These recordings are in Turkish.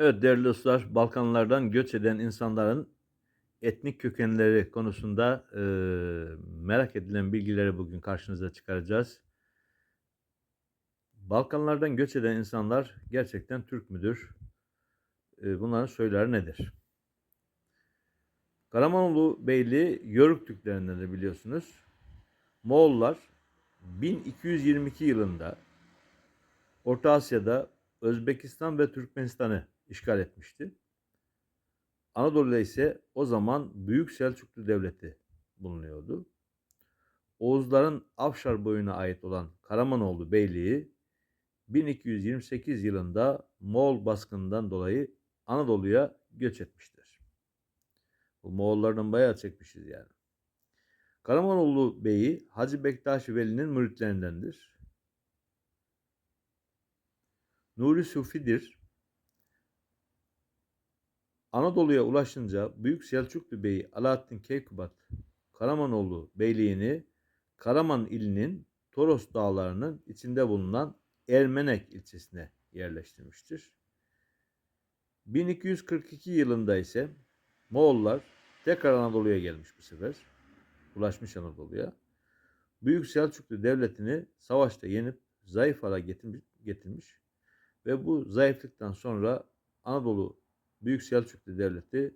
Evet değerli dostlar, Balkanlardan göç eden insanların etnik kökenleri konusunda eee, merak edilen bilgileri bugün karşınıza çıkaracağız. Balkanlardan göç eden insanlar gerçekten Türk müdür? Eee, bunların söyleri nedir? Karamanoğlu Beyliği Yörük Türklerinden de biliyorsunuz. Moğollar 1222 yılında Orta Asya'da Özbekistan ve Türkmenistan'ı işgal etmişti. Anadolu'da ise o zaman Büyük Selçuklu Devleti bulunuyordu. Oğuzların Afşar boyuna ait olan Karamanoğlu Beyliği 1228 yılında Moğol baskından dolayı Anadolu'ya göç etmiştir. Bu Moğollardan bayağı çekmişiz yani. Karamanoğlu Bey'i Hacı Bektaş Veli'nin müritlerindendir. Nuri Sufi'dir. Anadolu'ya ulaşınca Büyük Selçuklu Bey Alaaddin Keykubat Karamanoğlu Beyliğini Karaman ilinin Toros dağlarının içinde bulunan Ermenek ilçesine yerleştirmiştir. 1242 yılında ise Moğollar tekrar Anadolu'ya gelmiş bu sefer. Ulaşmış Anadolu'ya. Büyük Selçuklu Devleti'ni savaşta yenip zayıf hale getirmiş, getirmiş ve bu zayıflıktan sonra Anadolu Büyük Selçuklu Devleti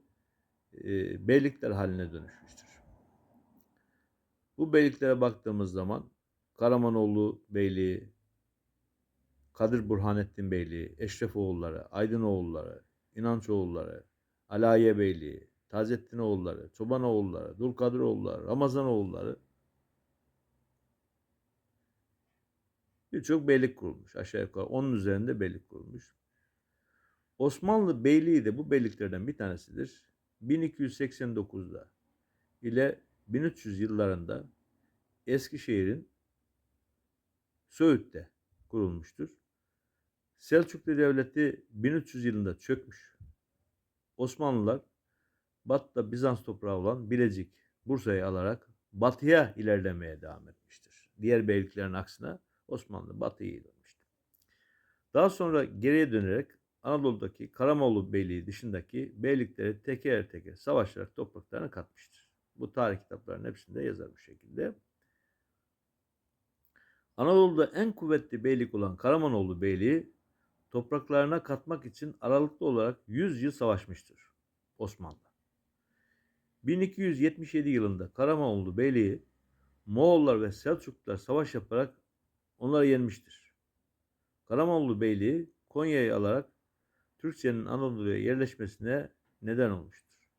e, beylikler haline dönüşmüştür. Bu beyliklere baktığımız zaman Karamanoğlu Beyliği, Kadir Burhanettin Beyliği, Eşrefoğulları, Aydınoğulları, İnançoğulları, Alaye Beyliği, Taceddinoğulları, Çobanoğulları, Dulkadiroğulları, Ramazanoğulları birçok beylik kurulmuş. Aşağı yukarı onun üzerinde beylik kurulmuş. Osmanlı Beyliği de bu beyliklerden bir tanesidir. 1289'da ile 1300 yıllarında Eskişehir'in Söğüt'te kurulmuştur. Selçuklu Devleti 1300 yılında çökmüş. Osmanlılar Batı'da Bizans toprağı olan Bilecik, Bursa'yı alarak batıya ilerlemeye devam etmiştir. Diğer beyliklerin aksine Osmanlı batıya dönmüştür. Daha sonra geriye dönerek Anadolu'daki Karamoğlu Beyliği dışındaki beylikleri teker teker savaşarak topraklarına katmıştır. Bu tarih kitaplarının hepsinde yazar bu şekilde. Anadolu'da en kuvvetli beylik olan Karamanoğlu Beyliği topraklarına katmak için aralıklı olarak 100 yıl savaşmıştır Osmanlı. 1277 yılında Karamanoğlu Beyliği Moğollar ve Selçuklular savaş yaparak onları yenmiştir. Karamanoğlu Beyliği Konya'yı alarak Türkçenin Anadolu'ya yerleşmesine neden olmuştur.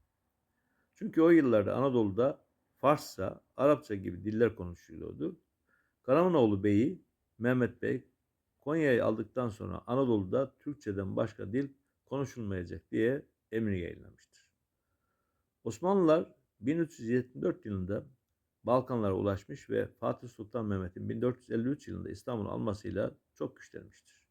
Çünkü o yıllarda Anadolu'da Farsça, Arapça gibi diller konuşuluyordu. Karamanoğlu Bey'i Mehmet Bey Konya'yı aldıktan sonra Anadolu'da Türkçeden başka dil konuşulmayacak diye emir yayınlamıştır. Osmanlılar 1374 yılında Balkanlara ulaşmış ve Fatih Sultan Mehmet'in 1453 yılında İstanbul'u almasıyla çok güçlenmiştir.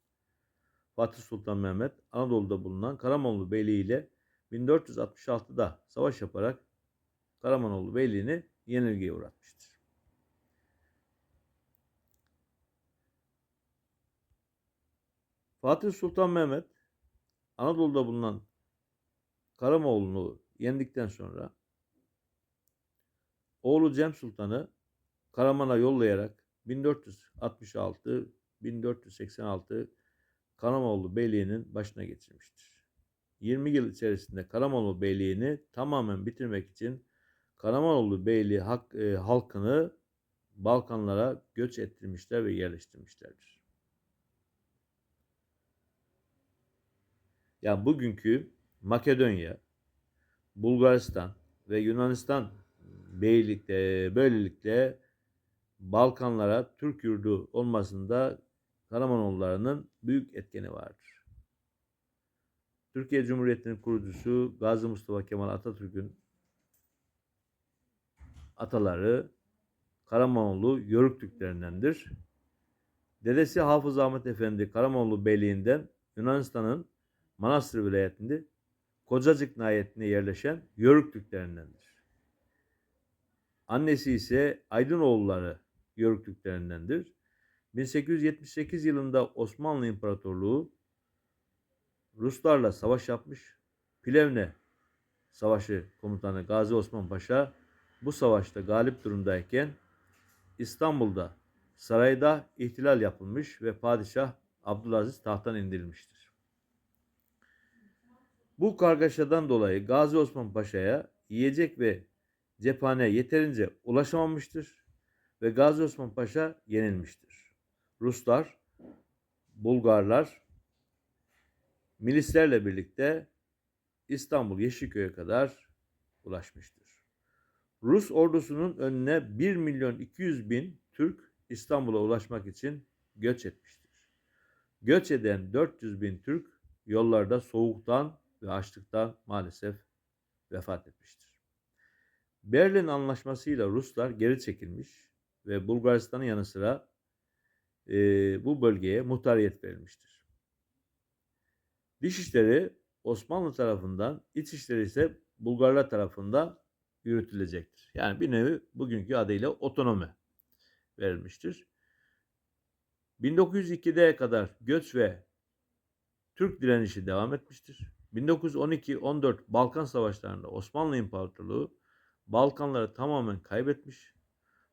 Fatih Sultan Mehmet Anadolu'da bulunan Karamanlı Beyliği ile 1466'da savaş yaparak Karamanoğlu Beyliği'ni yenilgiye uğratmıştır. Fatih Sultan Mehmet Anadolu'da bulunan Karamoğlu'nu yendikten sonra oğlu Cem Sultan'ı Karaman'a yollayarak 1466-1486 Karamoğlu Beyliği'nin başına geçirmiştir. 20 yıl içerisinde Karamoğlu Beyliği'ni tamamen bitirmek için Karamoğlu Beyliği hak, e, halkını Balkanlara göç ettirmişler ve yerleştirmişlerdir. Yani bugünkü Makedonya, Bulgaristan ve Yunanistan beylikte böylelikle Balkanlara Türk yurdu olmasında Karamanoğullarının büyük etkeni vardır. Türkiye Cumhuriyeti'nin kurucusu Gazi Mustafa Kemal Atatürk'ün ataları Karamanoğlu Yörük Türklerindendir. Dedesi Hafız Ahmet Efendi Karamoğlu Beyliği'nden Yunanistan'ın Manastır vilayetinde Kocacık nahiyetine yerleşen Yörük Türklerindendir. Annesi ise Aydınoğulları Yörük Türklerindendir. 1878 yılında Osmanlı İmparatorluğu Ruslarla savaş yapmış. Plevne Savaşı Komutanı Gazi Osman Paşa bu savaşta galip durumdayken İstanbul'da sarayda ihtilal yapılmış ve padişah Abdülaziz tahttan indirilmiştir. Bu kargaşadan dolayı Gazi Osman Paşa'ya yiyecek ve cephane yeterince ulaşamamıştır ve Gazi Osman Paşa yenilmiştir. Ruslar, Bulgarlar milislerle birlikte İstanbul Yeşilköy'e kadar ulaşmıştır. Rus ordusunun önüne 1 milyon 200 bin Türk İstanbul'a ulaşmak için göç etmiştir. Göç eden 400 bin Türk yollarda soğuktan ve açlıktan maalesef vefat etmiştir. Berlin Anlaşması'yla Ruslar geri çekilmiş ve Bulgaristan'ın yanı sıra e, bu bölgeye muhtariyet verilmiştir. Dışişleri Osmanlı tarafından, iç işleri ise Bulgarlar tarafından yürütülecektir. Yani bir nevi bugünkü adıyla otonomi verilmiştir. 1902'de kadar göç ve Türk direnişi devam etmiştir. 1912-14 Balkan Savaşları'nda Osmanlı İmparatorluğu Balkanları tamamen kaybetmiş.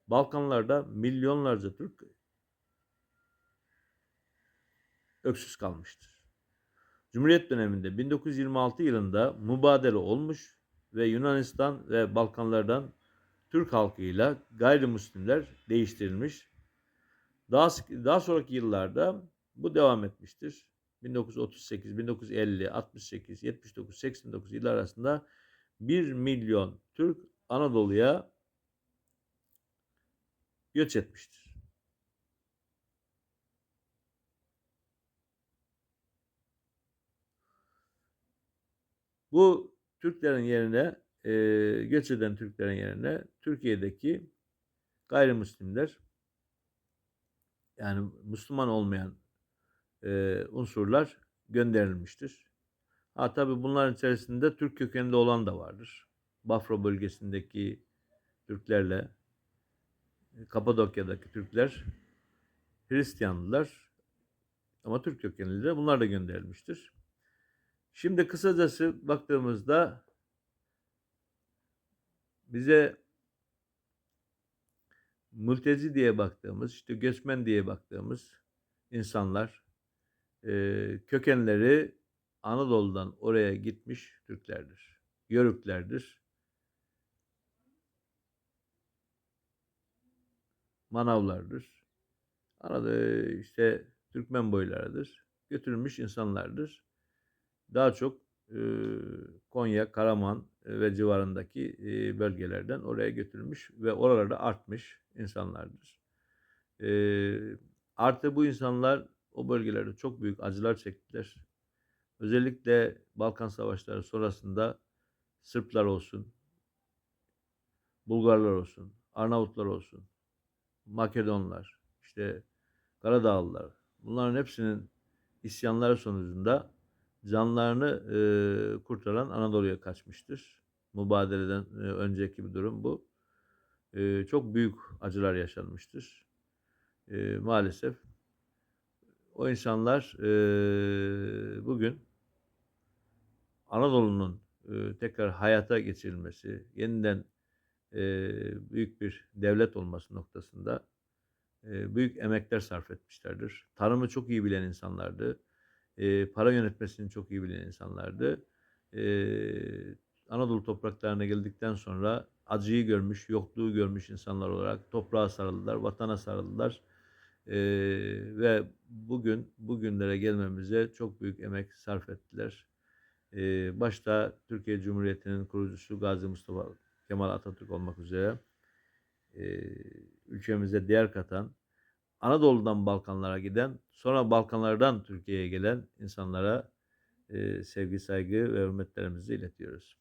Balkanlarda milyonlarca Türk öksüz kalmıştır. Cumhuriyet döneminde 1926 yılında mübadele olmuş ve Yunanistan ve Balkanlardan Türk halkıyla gayrimüslimler değiştirilmiş. Daha, daha sonraki yıllarda bu devam etmiştir. 1938, 1950, 68, 79, 89 yıllar arasında 1 milyon Türk Anadolu'ya göç etmiştir. Bu Türklerin yerine e, göç eden Türklerin yerine Türkiye'deki gayrimüslimler yani Müslüman olmayan e, unsurlar gönderilmiştir. Ha tabi bunların içerisinde Türk kökenli olan da vardır. Bafra bölgesindeki Türklerle Kapadokya'daki Türkler Hristiyanlılar ama Türk kökenliler bunlar da gönderilmiştir. Şimdi kısacası baktığımızda bize mülteci diye baktığımız, işte göçmen diye baktığımız insanlar e, kökenleri Anadolu'dan oraya gitmiş Türklerdir. Yörüklerdir. Manavlardır. Anadolu işte Türkmen boylarıdır. Götürülmüş insanlardır daha çok e, Konya, Karaman ve civarındaki e, bölgelerden oraya götürülmüş ve oralarda artmış insanlardır. E, artı bu insanlar o bölgelerde çok büyük acılar çektiler. Özellikle Balkan Savaşları sonrasında Sırplar olsun, Bulgarlar olsun, Arnavutlar olsun, Makedonlar, işte Karadağlılar bunların hepsinin isyanları sonucunda canlarını e, kurtaran Anadolu'ya kaçmıştır. Mübadeleden e, önceki bir durum bu. E, çok büyük acılar yaşanmıştır. E, maalesef o insanlar e, bugün Anadolu'nun e, tekrar hayata geçirilmesi, yeniden e, büyük bir devlet olması noktasında e, büyük emekler sarf etmişlerdir. Tarımı çok iyi bilen insanlardı para yönetmesini çok iyi bilen insanlardı. Anadolu topraklarına geldikten sonra acıyı görmüş, yokluğu görmüş insanlar olarak toprağa sarıldılar, vatana sarıldılar. E, ve bugün bugünlere gelmemize çok büyük emek sarf ettiler. E, başta Türkiye Cumhuriyeti'nin kurucusu Gazi Mustafa Kemal Atatürk olmak üzere e, ülkemize değer katan Anadolu'dan Balkanlara giden, sonra Balkanlardan Türkiye'ye gelen insanlara e, sevgi, saygı ve hürmetlerimizi iletiyoruz.